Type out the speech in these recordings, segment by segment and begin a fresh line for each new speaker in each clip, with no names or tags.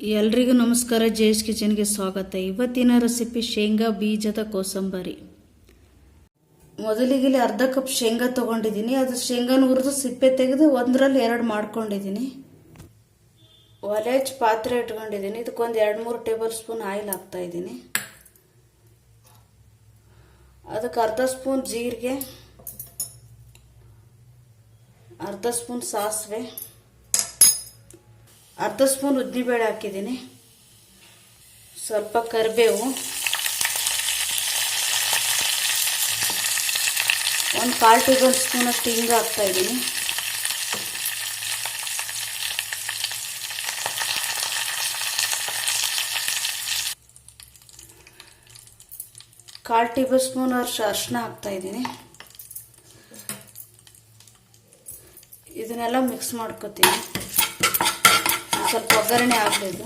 ಎಲ್ರಿಗೂ ನಮಸ್ಕಾರ. ಜೇಶ್ ಕಿಚನ್ಗೆ ಸ್ವಾಗತ. ಇವತ್ತಿನ ರೆಸಿಪಿ ಶೇಂಗಾ ಬೀಜದ ಕೋಸಂಬರಿ. ಮೊದಲಿಗೆ ಇಲ್ಲಿ ಅರ್ಧ ಕಪ್ ಶೇಂಗಾ ತೊಗೊಂಡಿದ್ದೀನಿ. ಅದು ಶೇಂಗಾನ ಹುರಿದು ಸಿಪ್ಪೆ ತೆಗೆದು ಒಂದರಲ್ಲಿ ಎರಡು ಮಾಡ್ಕೊಂಡಿದ್ದೀನಿ. ಒಲೆ ಪಾತ್ರೆ ಇಟ್ಕೊಂಡಿದ್ದೀನಿ. ಇದಕ್ಕೊಂದು ಎರಡು ಮೂರು ಟೇಬಲ್ ಸ್ಪೂನ್ ಆಯಿಲ್ ಹಾಕ್ತಾ ಇದ್ದೀನಿ. ಅದಕ್ಕೆ ಅರ್ಧ ಸ್ಪೂನ್ ಜೀರಿಗೆ, ಅರ್ಧ ಸ್ಪೂನ್ ಸಾಸಿವೆ ಅರ್ಧ ಸ್ಪೂನ್ ಉದ್ದಿನಬೇಳೆ ಹಾಕಿದ್ದೀನಿ. ಸ್ವಲ್ಪ ಕರಿಬೇವು. ಒಂದು ಕಾಲು ಟೇಬಲ್ ಸ್ಪೂನಷ್ಟು ಹಿಂಗೆ ಹಾಕ್ತಾ ಇದ್ದೀನಿ. ಕಾಲು ಟೇಬಲ್ ಸ್ಪೂನ್ ಅರ್ಶ ಅರ್ಶಿನ ಹಾಕ್ತಾಯಿದ್ದೀನಿ ಇದನ್ನೆಲ್ಲ ಮಿಕ್ಸ್ ಮಾಡ್ಕೊತೀನಿ. ಸ್ವಲ್ಪ ಒಗ್ಗರಣೆ ಆಗಬೇಕು.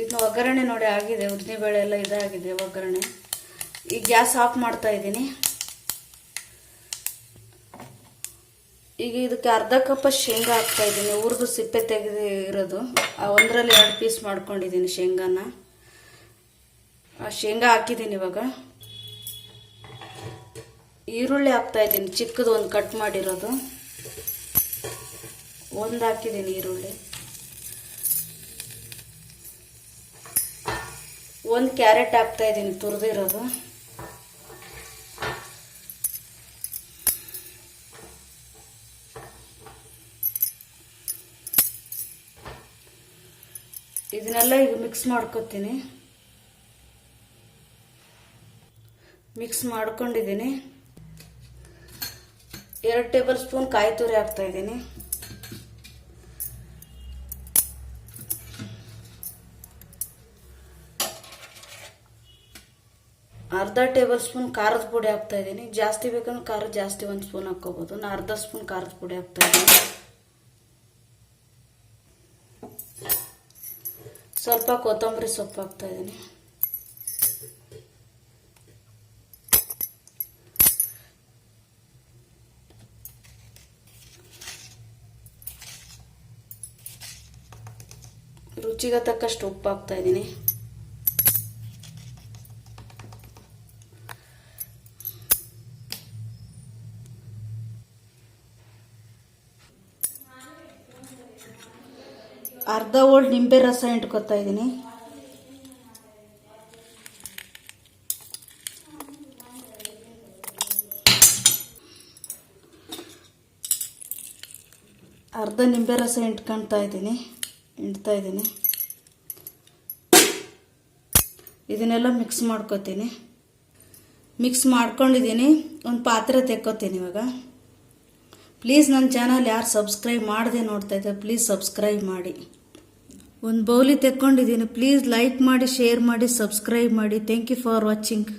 ಇದನ್ನ ಒಗ್ಗರಣೆ ನೋಡಿ ಆಗಿದೆ ಉದ್ದಿನಬೇಳೆ ಎಲ್ಲ ಇದಾಗಿದೆ ಒಗ್ಗರಣೆ. ಈಗ ಗ್ಯಾಸ್ ಆಫ್ ಮಾಡ್ತಾ ಇದ್ದೀನಿ. ಈಗ ಇದಕ್ಕೆ ಅರ್ಧ ಕಪ್ ಶೇಂಗಾ ಹಾಕ್ತಾ ಇದ್ದೀನಿ. ಹುರಿದು ಸಿಪ್ಪೆ ತೆಗೆದು ಇರೋದು. ಆ ಒಂದರಲ್ಲಿ ಎರಡು ಪೀಸ್ ಮಾಡ್ಕೊಂಡಿದ್ದೀನಿ ಶೇಂಗಾನ. ಆ ಶೇಂಗಾ ಹಾಕಿದ್ದೀನಿ ಇವಾಗ. ಈರುಳ್ಳಿ ಹಾಕ್ತಾ ಇದ್ದೀನಿ. ಚಿಕ್ಕದು ಒಂದು ಕಟ್ ಮಾಡಿರೋದು. ಒಂದು ಹಾಕಿದ್ದೀನಿ ಈರುಳ್ಳಿ. ಒಂದು ಕ್ಯಾರೆಟ್ ಹಾಕ್ತಾ ಇದ್ದೀನಿ ತುರಿದಿರೋದು. ಇದನ್ನೆಲ್ಲ ಈಗ ಮಿಕ್ಸ್ ಮಾಡ್ಕೊತೀನಿ. ಮಿಕ್ಸ್ ಮಾಡ್ಕೊಂಡಿದ್ದೀನಿ. ಎರಡು ಟೇಬಲ್ ಸ್ಪೂನ್ ಕಾಯಿ ತುರಿ ಹಾಕ್ತಾ ಇದ್ದೀನಿ. ಅರ್ಧ ಟೇಬಲ್ ಸ್ಪೂನ್ ಖಾರದ ಪುಡಿ ಹಾಕ್ತಾ ಇದ್ದೀನಿ. ಜಾಸ್ತಿ ಬೇಕಂದ್ರೆ ಖಾರ ಜಾಸ್ತಿ ಒಂದು ಸ್ಪೂನ್ ಹಾಕ್ಕೋಬೋದು. ನಾನು ಅರ್ಧ ಸ್ಪೂನ್ ಖಾರದ ಪುಡಿ ಹಾಕ್ತಾ ಇದ್ದೀನಿ. ಸ್ವಲ್ಪ ಕೊತ್ತಂಬರಿ ಸೊಪ್ಪು ಹಾಕ್ತಾ ಇದ್ದೀನಿ. ರುಚಿಗೆ ತಕ್ಕಷ್ಟು ಉಪ್ಪು ಹಾಕ್ತಾ ಇದ್ದೀನಿ. ಅರ್ಧ ಓಲ್ಡ್ ನಿಂಬೆ ರಸ ಇಟ್ಕೊತಾ ಇದ್ದೀನಿ. ಅರ್ಧ ನಿಂಬೆ ರಸ ಇಟ್ಕೊಳ್ತಾ ಇದ್ದೀನಿ, ಇಡ್ತಾ ಇದ್ದೀನಿ. ಇದನ್ನೆಲ್ಲ ಮಿಕ್ಸ್ ಮಾಡ್ಕೊತೀನಿ. ಮಿಕ್ಸ್ ಮಾಡ್ಕೊಂಡಿದ್ದೀನಿ, ಒಂದು ಪಾತ್ರೆ ತೆಕ್ಕೋತೀನಿ ಇವಾಗ. ಪ್ಲೀಸ್ ನನ್ನ ಚಾನಲ್ ಯಾರು ಸಬ್ಸ್ಕ್ರೈಬ್ ಮಾಡದೆ ನೋಡ್ತಾ ಇದ್ದಾರೆ ಪ್ಲೀಸ್ ಸಬ್ಸ್ಕ್ರೈಬ್ ಮಾಡಿ. ಒಂದು ಬೌಲಿ ತೆಕ್ಕೊಂಡಿದ್ದೀನಿ. ಪ್ಲೀಸ್ ಲೈಕ್ ಮಾಡಿ, ಶೇರ್ ಮಾಡಿ, ಸಬ್ಸ್ಕ್ರೈಬ್ ಮಾಡಿ. Thank you for watching